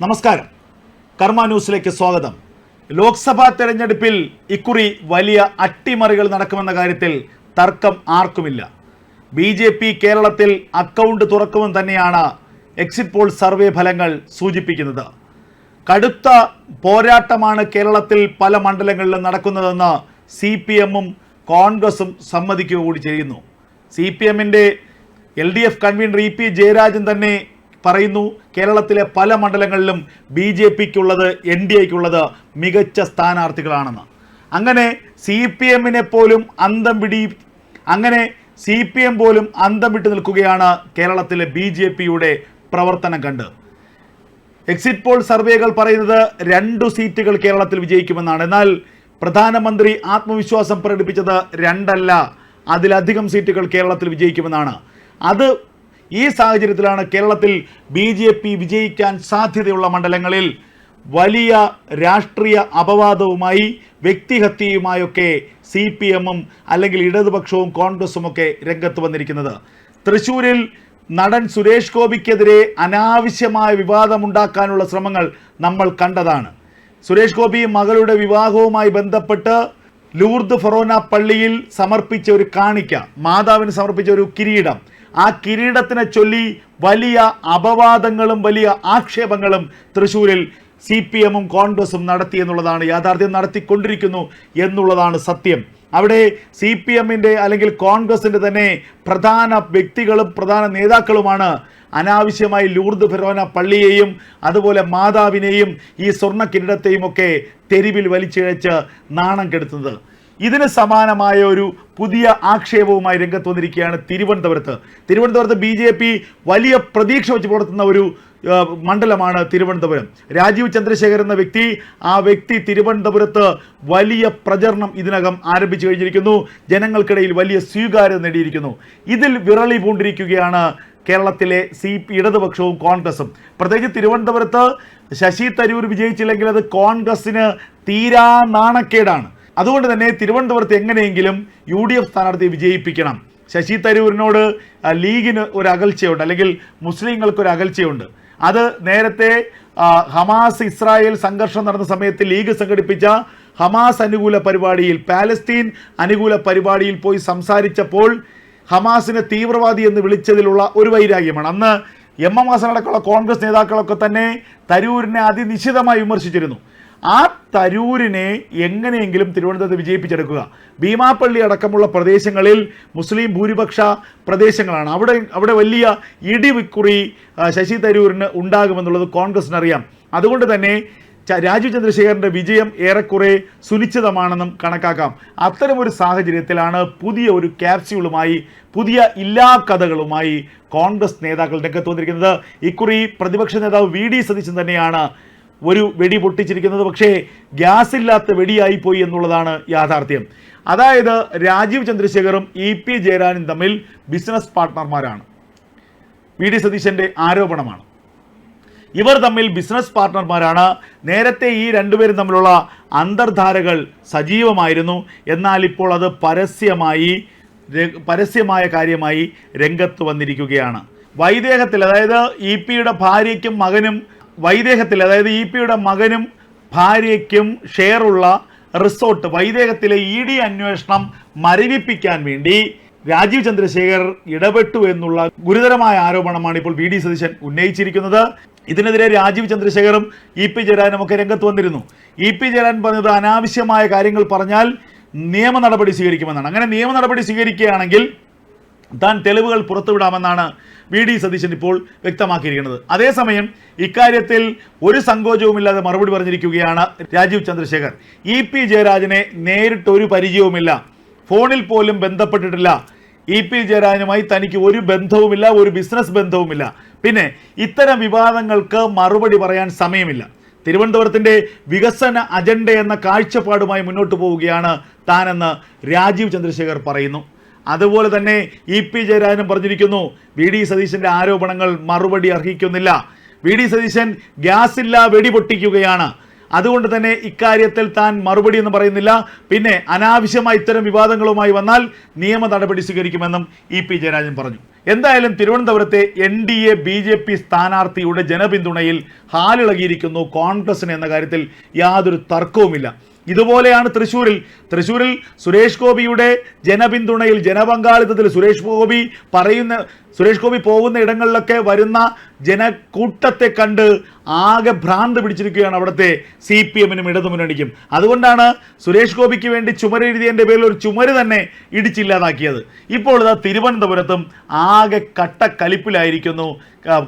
നമസ്കാരം. കർമ്മ ന്യൂസിലേക്ക് സ്വാഗതം. ലോക്സഭാ തെരഞ്ഞെടുപ്പിൽ ഇക്കുറി വലിയ അട്ടിമറികൾ നടക്കുമെന്ന കാര്യത്തിൽ തർക്കം ആർക്കുമില്ല. ബി ജെ പി കേരളത്തിൽ അക്കൗണ്ട് തുറക്കുമെന്ന് തന്നെയാണ് എക്സിറ്റ് പോൾ സർവേ ഫലങ്ങൾ സൂചിപ്പിക്കുന്നത്. കടുത്ത പോരാട്ടമാണ് കേരളത്തിൽ പല മണ്ഡലങ്ങളിലും നടക്കുന്നതെന്ന് സി പി എമ്മും കോൺഗ്രസും സമ്മതിക്കുക കൂടി ചെയ്യുന്നു. സി പി എമ്മിന്റെ L D F convener E P Jayarajan തന്നെ പറയുന്നു. കേരളത്തിലെ പല മണ്ഡലങ്ങളിലും ബി ജെ പിക്കുള്ളത് എൻ ഡി എക്കുള്ളത് മികച്ച സ്ഥാനാർത്ഥികളാണെന്ന്. അങ്ങനെ സി പി എമ്മിനെ പോലും അന്തം പിടി അങ്ങനെ സി പി എം പോലും അന്തം വിട്ടു നിൽക്കുകയാണ് കേരളത്തിലെ ബി ജെ പിയുടെ പ്രവർത്തനം കണ്ട്. എക്സിറ്റ് പോൾ സർവേകൾ പറയുന്നത് രണ്ടു സീറ്റുകൾ കേരളത്തിൽ വിജയിക്കുമെന്നാണ്. എന്നാൽ പ്രധാനമന്ത്രി ആത്മവിശ്വാസം പ്രകടിപ്പിച്ചത് രണ്ടല്ല. അതിലധികം സീറ്റുകൾ കേരളത്തിൽ വിജയിക്കുമെന്നാണ്. അത് ഈ സാഹചര്യത്തിലാണ് കേരളത്തിൽ ബി ജെ പി വിജയിക്കാൻ സാധ്യതയുള്ള മണ്ഡലങ്ങളിൽ വലിയ രാഷ്ട്രീയ അപവാദവുമായി വ്യക്തിഹത്യയുമായൊക്കെ സി പി എമ്മും അല്ലെങ്കിൽ ഇടതുപക്ഷവും കോൺഗ്രസും ഒക്കെ രംഗത്ത് വന്നിരിക്കുന്നത്. തൃശൂരിൽ നടൻ സുരേഷ് ഗോപിക്കെതിരെ അനാവശ്യമായ വിവാദമുണ്ടാക്കാനുള്ള ശ്രമങ്ങൾ നമ്മൾ കണ്ടതാണ്. സുരേഷ് ഗോപി മകളുടെ വിവാഹവുമായി ബന്ധപ്പെട്ട് ലൂർദ് ഫറോന പള്ളിയിൽ സമർപ്പിച്ച ഒരു കാണിക്ക മാതാവിന് സമർപ്പിച്ച ഒരു കിരീടം ആ കിരീടത്തിനെ ചൊല്ലി വലിയ അപവാദങ്ങളും വലിയ ആക്ഷേപങ്ങളും തൃശ്ശൂരിൽ സി പി എമ്മും കോൺഗ്രസും നടത്തി എന്നുള്ളതാണ് യാഥാർത്ഥ്യം നടത്തിക്കൊണ്ടിരിക്കുന്നു എന്നുള്ളതാണ് സത്യം. അവിടെ സി പി എമ്മിന്റെ അല്ലെങ്കിൽ കോൺഗ്രസിന്റെ തന്നെ പ്രധാന വ്യക്തികളും പ്രധാന നേതാക്കളുമാണ് അനാവശ്യമായി ലൂർദ് ഫെറോന പള്ളിയെയും അതുപോലെ മാതാവിനെയും ഈ സ്വർണ കിരീടത്തെയും ഒക്കെ തെരുവിൽ വലിച്ചിഴച്ച് നാണം കെടുത്തുന്നത്. ഇതിന് സമാനമായ ഒരു പുതിയ ആക്ഷേപവുമായി രംഗത്ത് വന്നിരിക്കുകയാണ് തിരുവനന്തപുരത്ത്. തിരുവനന്തപുരത്ത് ബി ജെ പി വലിയ പ്രതീക്ഷ വെച്ച് പുലർത്തുന്ന ഒരു മണ്ഡലമാണ് തിരുവനന്തപുരം. രാജീവ് ചന്ദ്രശേഖർ എന്ന വ്യക്തി ആ വ്യക്തി തിരുവനന്തപുരത്ത് വലിയ പ്രചരണം ഇതിനകം ആരംഭിച്ചു കഴിഞ്ഞിരിക്കുന്നു. ജനങ്ങൾക്കിടയിൽ വലിയ സ്വീകാര്യത നേടിയിരിക്കുന്നു. ഇതിൽ വിറളി പൂണ്ടിരിക്കുകയാണ് കേരളത്തിലെ സി ഇടതുപക്ഷവും കോൺഗ്രസും. പ്രത്യേകിച്ച് തിരുവനന്തപുരത്ത് ശശി തരൂർ വിജയിച്ചില്ലെങ്കിൽ അത് കോൺഗ്രസിന് തീരാ നാണക്കേടാണ്. അതുകൊണ്ട് തന്നെ തിരുവനന്തപുരത്ത് എങ്ങനെയെങ്കിലും യു ഡി എഫ് സ്ഥാനാർത്ഥിയെ വിജയിപ്പിക്കണം. ശശി തരൂരിനോട് ലീഗിന് ഒരു അകൽച്ചയുണ്ട് അല്ലെങ്കിൽ മുസ്ലിങ്ങൾക്ക് ഒരു അകൽച്ചയുണ്ട്. അത് നേരത്തെ ഹമാസ് ഇസ്രായേൽ സംഘർഷം നടന്ന സമയത്ത് ലീഗ് സംഘടിപ്പിച്ച ഹമാസ് അനുകൂല പരിപാടിയിൽ പാലസ്തീൻ അനുകൂല പരിപാടിയിൽ പോയി സംസാരിച്ചപ്പോൾ ഹമാസിനെ തീവ്രവാദി എന്ന് വിളിച്ചതിലുള്ള ഒരു വൈരാഗ്യമാണ്. അന്ന് എം എം ഹസൻ അടക്കമുള്ള കോൺഗ്രസ് നേതാക്കളൊക്കെ തന്നെ തരൂരിനെ അതിനിശിതമായി വിമർശിച്ചിരുന്നു. ആ തരൂരിനെ എങ്ങനെയെങ്കിലും തിരുവനന്തപുരത്ത് വിജയിപ്പിച്ചെടുക്കുക. ഭീമാപ്പള്ളി അടക്കമുള്ള പ്രദേശങ്ങളിൽ മുസ്ലിം ഭൂരിപക്ഷ പ്രദേശങ്ങളാണ്. അവിടെ അവിടെ വലിയ ഇടിവിക്കുറി ശശി തരൂരിന് ഉണ്ടാകുമെന്നുള്ളത് കോൺഗ്രസിന് അറിയാം അതുകൊണ്ട് തന്നെ രാജീവ് ചന്ദ്രശേഖരന്റെ വിജയം ഏറെക്കുറെ സുനിശ്ചിതമാണെന്നും കണക്കാക്കാം. അത്തരമൊരു സാഹചര്യത്തിലാണ് പുതിയ ഒരു ക്യാപ്സ്യൂളുമായി പുതിയ ഇല്ലാ കഥകളുമായി കോൺഗ്രസ് നേതാക്കൾ രംഗത്ത് വന്നിരിക്കുന്നത്. ഇക്കുറി പ്രതിപക്ഷ നേതാവ് വി ഡി സതീശൻ തന്നെയാണ് ഒരു വെടി പൊട്ടിച്ചിരിക്കുന്നത് പക്ഷേ ഗ്യാസ് ഇല്ലാത്ത വെടിയായി പോയി എന്നുള്ളതാണ് യാഥാർത്ഥ്യം. അതായത് രാജീവ് ചന്ദ്രശേഖറും ഇ പി ജയരാജനും തമ്മിൽ ബിസിനസ് പാർട്ട്ണർമാരാണ്. വി ഡി സതീശന്റെ ആരോപണമാണ്. ഇവർ തമ്മിൽ ബിസിനസ് പാർട്ട്ണർമാരാണ്. നേരത്തെ ഈ രണ്ടുപേരും തമ്മിലുള്ള അന്തർധാരകൾ സജീവമായിരുന്നു. എന്നാൽ ഇപ്പോൾ അത് പരസ്യമായി പരസ്യമായ കാര്യമായി രംഗത്ത് വന്നിരിക്കുകയാണ്. വൈദേഹത്തിൽ അതായത് ഇ പിയുടെ ഭാര്യയ്ക്കും മകനും വൈദേഹത്തിൽ അതായത് ഇ പിയുടെ മകനും ഭാര്യയ്ക്കും ഷെയറുള്ള റിസോർട്ട് വൈദേഹത്തിലെ ഇ ഡി അന്വേഷണം മരവിപ്പിക്കാൻ വേണ്ടി രാജീവ് ചന്ദ്രശേഖർ ഇടപെട്ടു എന്നുള്ള ഗുരുതരമായ ആരോപണമാണ് ഇപ്പോൾ വി ഡി സതീശൻ ഉന്നയിച്ചിരിക്കുന്നത്. ഇതിനെതിരെ രാജീവ് ചന്ദ്രശേഖറും ഇ പി ജയരാജനും ഒക്കെ രംഗത്ത് വന്നിരുന്നു. ഇ പി ജയരാജൻ പറഞ്ഞത് അനാവശ്യമായ കാര്യങ്ങൾ പറഞ്ഞാൽ നിയമ നടപടി സ്വീകരിക്കുമെന്നാണ്. അങ്ങനെ നിയമ നടപടി സ്വീകരിക്കുകയാണെങ്കിൽ താൻ തെളിവുകൾ പുറത്തുവിടാമെന്നാണ് വി ഡി സതീശൻ ഇപ്പോൾ വ്യക്തമാക്കിയിരിക്കുന്നത്. അതേസമയം ഇക്കാര്യത്തിൽ ഒരു സങ്കോചവുമില്ലാതെ മറുപടി പറഞ്ഞിരിക്കുകയാണ് രാജീവ് ചന്ദ്രശേഖർ. ഇ പി ജയരാജനെ നേരിട്ട് ഒരു പരിചയവുമില്ല. ഫോണിൽ പോലും ബന്ധപ്പെട്ടിട്ടില്ല. ഇ പി ജയരാജനുമായി തനിക്ക് ഒരു ബന്ധവുമില്ല ഒരു ബിസിനസ് ബന്ധവുമില്ല. പിന്നെ ഇത്തരം വിവാദങ്ങൾക്ക് മറുപടി പറയാൻ സമയമില്ല. തിരുവനന്തപുരത്തിന്റെ വികസന അജണ്ട എന്ന കാഴ്ചപ്പാടുമായി മുന്നോട്ട് പോവുകയാണ് താനെന്ന് രാജീവ് ചന്ദ്രശേഖർ പറയുന്നു. അതുപോലെ തന്നെ ഇ പി ജയരാജനും പറഞ്ഞിരിക്കുന്നു വി ഡി സതീശന്റെ ആരോപണങ്ങൾ മറുപടി അർഹിക്കുന്നില്ല. വി ഡി സതീശൻ ഗ്യാസ് ഇല്ല വെടി പൊട്ടിക്കുകയാണ്. അതുകൊണ്ട് തന്നെ ഇക്കാര്യത്തിൽ താൻ മറുപടി എന്ന് പറയുന്നില്ല. പിന്നെ അനാവശ്യമായി ഇത്തരം വിവാദങ്ങളുമായി വന്നാൽ നിയമ നടപടി സ്വീകരിക്കുമെന്നും ഇ പി ജയരാജൻ പറഞ്ഞു. എന്തായാലും തിരുവനന്തപുരത്തെ N D A B J P സ്ഥാനാർത്ഥിയുടെ ജനപിന്തുണയിൽ ഹാലിളകിയിരിക്കുന്നു കോൺഗ്രസിന് എന്ന കാര്യത്തിൽ യാതൊരു തർക്കവുമില്ല. ഇതുപോലെയാണ് തൃശ്ശൂരിൽ തൃശ്ശൂരിൽ സുരേഷ് ഗോപിയുടെ ജനപിന്തുണയിൽ ജനപങ്കാളിത്തത്തിൽ സുരേഷ് ഗോപി പറയുന്ന സുരേഷ് ഗോപി പോകുന്ന ഇടങ്ങളിലൊക്കെ വരുന്ന ജനക്കൂട്ടത്തെ കണ്ട് ആകെ ഭ്രാന്ത് പിടിച്ചിരിക്കുകയാണ് അവിടുത്തെ സി പി എമ്മിനും ഇടതുമുന്നണിക്കും. അതുകൊണ്ടാണ് സുരേഷ് ഗോപിക്ക് വേണ്ടി ചുമരെഴുതിയതിന്റെ പേരിൽ ഒരു ചുമര് തന്നെ ഇടിച്ചില്ലാതാക്കിയത്. ഇപ്പോൾ ഇതാ തിരുവനന്തപുരത്തും ആകെ കട്ടക്കലിപ്പിലായിരിക്കുന്നു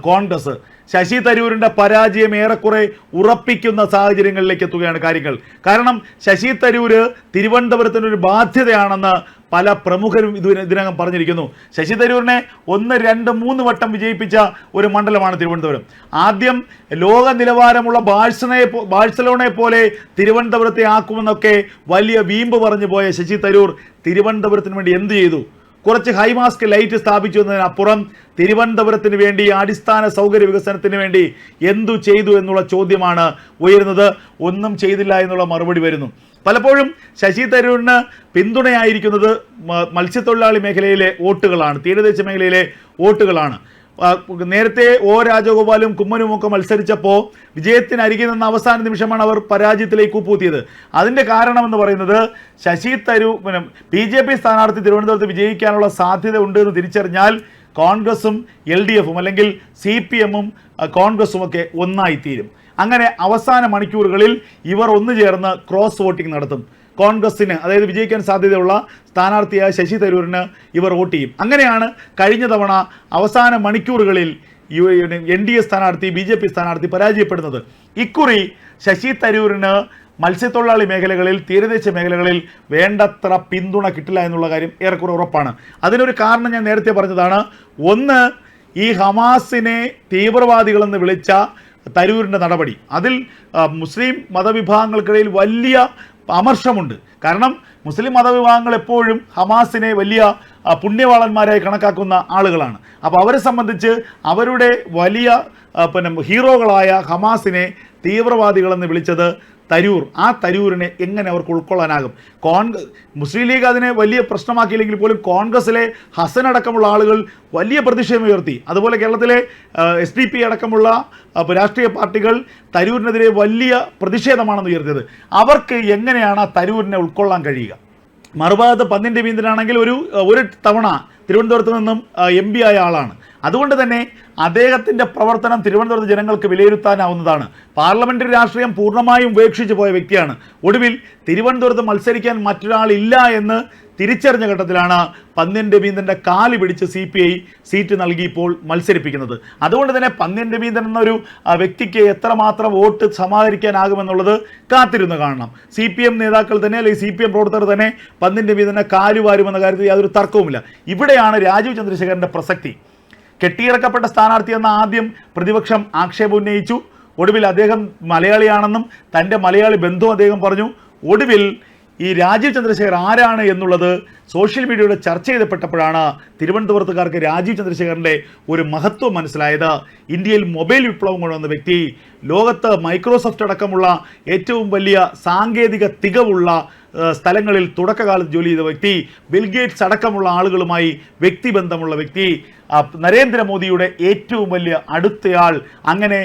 കോൺഗ്രസ്. ശശി തരൂരിന്റെ പരാജയം ഏറെക്കുറെ ഉറപ്പിക്കുന്ന സാഹചര്യങ്ങളിലേക്ക് എത്തുകയാണ് കാര്യങ്ങൾ. കാരണം ശശി തരൂര് തിരുവനന്തപുരത്തിന് ഒരു ബാധ്യതയാണെന്ന് പല പ്രമുഖരും ഇത് ഇതിനകം പറഞ്ഞിരിക്കുന്നു. ശശി തരൂരിനെ ഒന്ന് രണ്ട് മൂന്ന് വട്ടം വിജയിപ്പിച്ച ഒരു മണ്ഡലമാണ് തിരുവനന്തപുരം. ആദ്യം ലോക നിലവാരമുള്ള ബാഴ്സണയെ ബാഴ്സലോണയെ പോലെ തിരുവനന്തപുരത്തെ ആക്കുമെന്നൊക്കെ വലിയ വീമ്പ് പറഞ്ഞു പോയ ശശി തരൂർ തിരുവനന്തപുരത്തിന് വേണ്ടി എന്ത് ചെയ്തു? കുറച്ച് ഹൈമാസ്ക് ലൈറ്റ് സ്ഥാപിച്ചു എന്നതിനപ്പുറം തിരുവനന്തപുരത്തിന് വേണ്ടി അടിസ്ഥാന സൗകര്യ വികസനത്തിന് വേണ്ടി എന്തു ചെയ്തു എന്നുള്ള ചോദ്യമാണ് ഉയരുന്നത്. ഒന്നും ചെയ്തില്ല എന്നുള്ള മറുപടി വരുന്നു. പലപ്പോഴും ശശി തരൂരിന് പിന്തുണയായിരിക്കുന്നത് മത്സ്യത്തൊഴിലാളി മേഖലയിലെ വോട്ടുകളാണ് തീരദേശ മേഖലയിലെ വോട്ടുകളാണ്. നേരത്തെ ഒ രാജഗോപാലും കുമ്മനും ഒക്കെ മത്സരിച്ചപ്പോൾ വിജയത്തിന് അരികിൽ നിന്ന അവസാന നിമിഷമാണ് അവർ പരാജയത്തിലേക്ക് കൂപ്പൂത്തിയത് അതിന്റെ കാരണം എന്ന് പറയുന്നത് ശശി തരൂർ പിന്നെ ബി ജെ പി സ്ഥാനാർത്ഥി തിരുവനന്തപുരത്ത് വിജയിക്കാനുള്ള സാധ്യത ഉണ്ട് എന്ന് തിരിച്ചറിഞ്ഞാൽ കോൺഗ്രസും എൽ ഡി എഫും അല്ലെങ്കിൽ സി പി എമ്മും കോൺഗ്രസും ഒക്കെ ഒന്നായിത്തീരും. അങ്ങനെ അവസാന മണിക്കൂറുകളിൽ ഇവർ ഒന്നു ചേർന്ന് ക്രോസ് വോട്ടിംഗ് നടത്തും. കോൺഗ്രസിന് അതായത് വിജയിക്കാൻ സാധ്യതയുള്ള സ്ഥാനാർത്ഥിയായ ശശി തരൂരിന് ഇവർ വോട്ട് ചെയ്യും. അങ്ങനെയാണ് കഴിഞ്ഞ തവണ അവസാന മണിക്കൂറുകളിൽ എൻ ഡി എ സ്ഥാനാർത്ഥി ബി ജെ പി സ്ഥാനാർത്ഥി പരാജയപ്പെടുന്നത്. ഇക്കുറി ശശി തരൂരിന് മത്സ്യത്തൊഴിലാളി മേഖലകളിൽ തീരദേശ മേഖലകളിൽ വേണ്ടത്ര പിന്തുണ കിട്ടില്ല എന്നുള്ള കാര്യം ഏറെക്കുറെ ഉറപ്പാണ്. അതിനൊരു കാരണം ഞാൻ നേരത്തെ പറഞ്ഞതാണ്. ഒന്ന് ഈ ഹമാസിനെ തീവ്രവാദികളെന്ന് വിളിച്ച തരൂരിന്റെ നടപടി. അതിൽ മുസ്ലിം മതവിഭാഗങ്ങൾക്കിടയിൽ വലിയ അമർഷമുണ്ട് കാരണം മുസ്ലിം മതവിഭാഗങ്ങൾ എപ്പോഴും ഹമാസിനെ വലിയ പുണ്യവാളന്മാരായി കണക്കാക്കുന്ന ആളുകളാണ്. അപ്പോൾ അവരെ സംബന്ധിച്ച് അവരുടെ വലിയ പിന്നെ ഹീറോകളായ ഹമാസിനെ തീവ്രവാദികളെന്ന് വിളിച്ചത് തരൂർ ആ തരൂരിനെ എങ്ങനെ അവർക്ക് ഉൾക്കൊള്ളാനാകും? കോൺഗ്രസ് മുസ്ലിം ലീഗ് അതിനെ വലിയ പ്രശ്നമാക്കിയില്ലെങ്കിൽ പോലും കോൺഗ്രസിലെ ഹസൻ അടക്കമുള്ള ആളുകൾ വലിയ പ്രതിഷേധം ഉയർത്തി. അതുപോലെ കേരളത്തിലെ എസ് ഡി പി അടക്കമുള്ള രാഷ്ട്രീയ പാർട്ടികൾ തരൂരിനെതിരെ വലിയ പ്രതിഷേധമാണെന്ന് ഉയർത്തിയത്. അവർക്ക് എങ്ങനെയാണ് ആ തരൂരിനെ ഉൾക്കൊള്ളാൻ കഴിയുക? മറുഭാഗത്ത് പന്തിന്റെ വീന്തിനാണെങ്കിൽ ഒരു ഒരു തവണ തിരുവനന്തപുരത്ത് നിന്നും എം ആയ ആളാണ്. അതുകൊണ്ട് തന്നെ അദ്ദേഹത്തിന്റെ പ്രവർത്തനം തിരുവനന്തപുരത്ത് ജനങ്ങൾക്ക് വിലയിരുത്താനാവുന്നതാണ്. പാർലമെന്ററി രാഷ്ട്രീയം പൂർണമായും ഉപേക്ഷിച്ച് പോയ വ്യക്തിയാണ്. ഒടുവിൽ തിരുവനന്തപുരത്ത് മത്സരിക്കാൻ മറ്റൊരാളില്ല എന്ന് തിരിച്ചറിഞ്ഞ ഘട്ടത്തിലാണ് പന്ന്യൻ രവീന്ദ്രന്റെ കാൽ പിടിച്ച് സി പി ഐ സീറ്റ് നൽകി ഇപ്പോൾ മത്സരിപ്പിക്കുന്നത്. അതുകൊണ്ട് തന്നെ പന്ന്യൻ രവീന്ദ്രൻ എന്നൊരു വ്യക്തിക്ക് എത്രമാത്രം വോട്ട് സമാഹരിക്കാനാകുമെന്നുള്ളത് കാത്തിരുന്ന് കാണണം. സി പി എം നേതാക്കൾ തന്നെ അല്ലെങ്കിൽ സി പി എം പ്രവർത്തകർ തന്നെ പന്ന്യൻ രവീന്ദ്രനെ കാലുവാരുമെന്ന കാര്യത്തിൽ യാതൊരു തർക്കവുമില്ല. ഇവിടെയാണ് രാജീവ് ചന്ദ്രശേഖരന്റെ പ്രസക്തി. കെട്ടിയിറക്കപ്പെട്ട സ്ഥാനാർത്ഥി എന്ന ആദ്യം പ്രതിപക്ഷം ആക്ഷേപം ഉന്നയിച്ചു. ഒടുവിൽ അദ്ദേഹം മലയാളിയാണെന്നും തന്റെ മലയാളി ബന്ധു അദ്ദേഹം പറഞ്ഞു ഒടുവിൽ ഈ രാജീവ് ചന്ദ്രശേഖർ ആരാണ് എന്നുള്ളത് സോഷ്യൽ മീഡിയയുടെ ചർച്ച ചെയ്തപ്പെട്ടപ്പോഴാണ് തിരുവനന്തപുരത്തുകാർക്ക് രാജീവ് ചന്ദ്രശേഖറിന്റെ ഒരു മഹത്വം മനസ്സിലായത്. ഇന്ത്യയിൽ മൊബൈൽ വിപ്ലവം കൊണ്ടുവന്ന വ്യക്തി ലോകത്ത് മൈക്രോസോഫ്റ്റ് അടക്കമുള്ള ഏറ്റവും വലിയ സാങ്കേതിക തികവുള്ള സ്ഥലങ്ങളിൽ തുടക്കകാലത്ത് ജോലി ചെയ്ത വ്യക്തി ബിൽഗേറ്റ്സ് അടക്കമുള്ള ആളുകളുമായി വ്യക്തിബന്ധമുള്ള വ്യക്തി നരേന്ദ്രമോദിയുടെ ഏറ്റവും വലിയ അടുത്തയാൾ അങ്ങനെ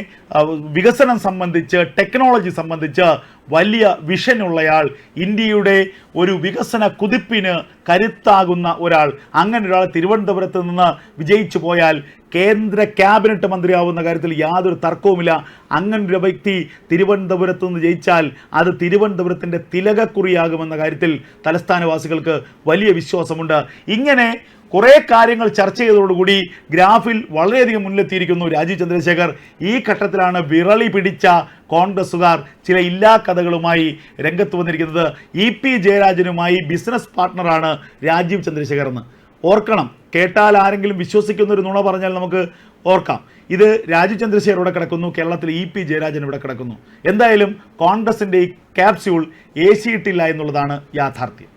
വികസനം സംബന്ധിച്ച് ടെക്നോളജി സംബന്ധിച്ച് വലിയ വിഷനുള്ളയാൾ ഇന്ത്യയുടെ ഒരു വികസന കുതിപ്പിന് കരുത്താകുന്ന ഒരാൾ. അങ്ങനെ ഒരാൾ തിരുവനന്തപുരത്ത് നിന്ന് വിജയിച്ചു പോയാൽ കേന്ദ്ര ക്യാബിനറ്റ് മന്ത്രിയാവുന്ന കാര്യത്തിൽ യാതൊരു തർക്കവുമില്ല. അങ്ങനെ ഒരു വ്യക്തി തിരുവനന്തപുരത്ത് നിന്ന് ജയിച്ചാൽ അത് തിരുവനന്തപുരത്തിന്റെ തിലകക്കുറിയാകുമെന്ന കാര്യത്തിൽ തലസ്ഥാനവാസികൾക്ക് വലിയ വിശ്വാസമുണ്ട്. ഇങ്ങനെ കുറേ കാര്യങ്ങൾ ചർച്ച ചെയ്തതോടുകൂടി ഗ്രാഫിൽ വളരെയധികം മുന്നിലെത്തിയിരിക്കുന്നു രാജീവ് ചന്ദ്രശേഖർ. ഈ ഘട്ടത്തിലാണ് വിറളി പിടിച്ച കോൺഗ്രസ്സുകാർ ചില ഇല്ലാ കഥകളുമായി രംഗത്ത് വന്നിരിക്കുന്നത്. ഇ പി ജയരാജനുമായി ബിസിനസ് പാർട്ട്ണറാണ് രാജീവ് ചന്ദ്രശേഖർ എന്ന് ഓർക്കണം കേട്ടാൽ ആരെങ്കിലും വിശ്വസിക്കുന്ന ഒരു നുണ പറഞ്ഞാൽ നമുക്ക് ഓർക്കാം. ഇത് രാജീവ് ചന്ദ്രശേഖർ ഇവിടെ കിടക്കുന്നു കേരളത്തിൽ ഇ പി ജയരാജൻ ഇവിടെ കിടക്കുന്നു. എന്തായാലും കോൺഗ്രസിന്റെ ഈ ക്യാപ്സ്യൂൾ ഏശിയിട്ടില്ല എന്നുള്ളതാണ് യാഥാർത്ഥ്യം.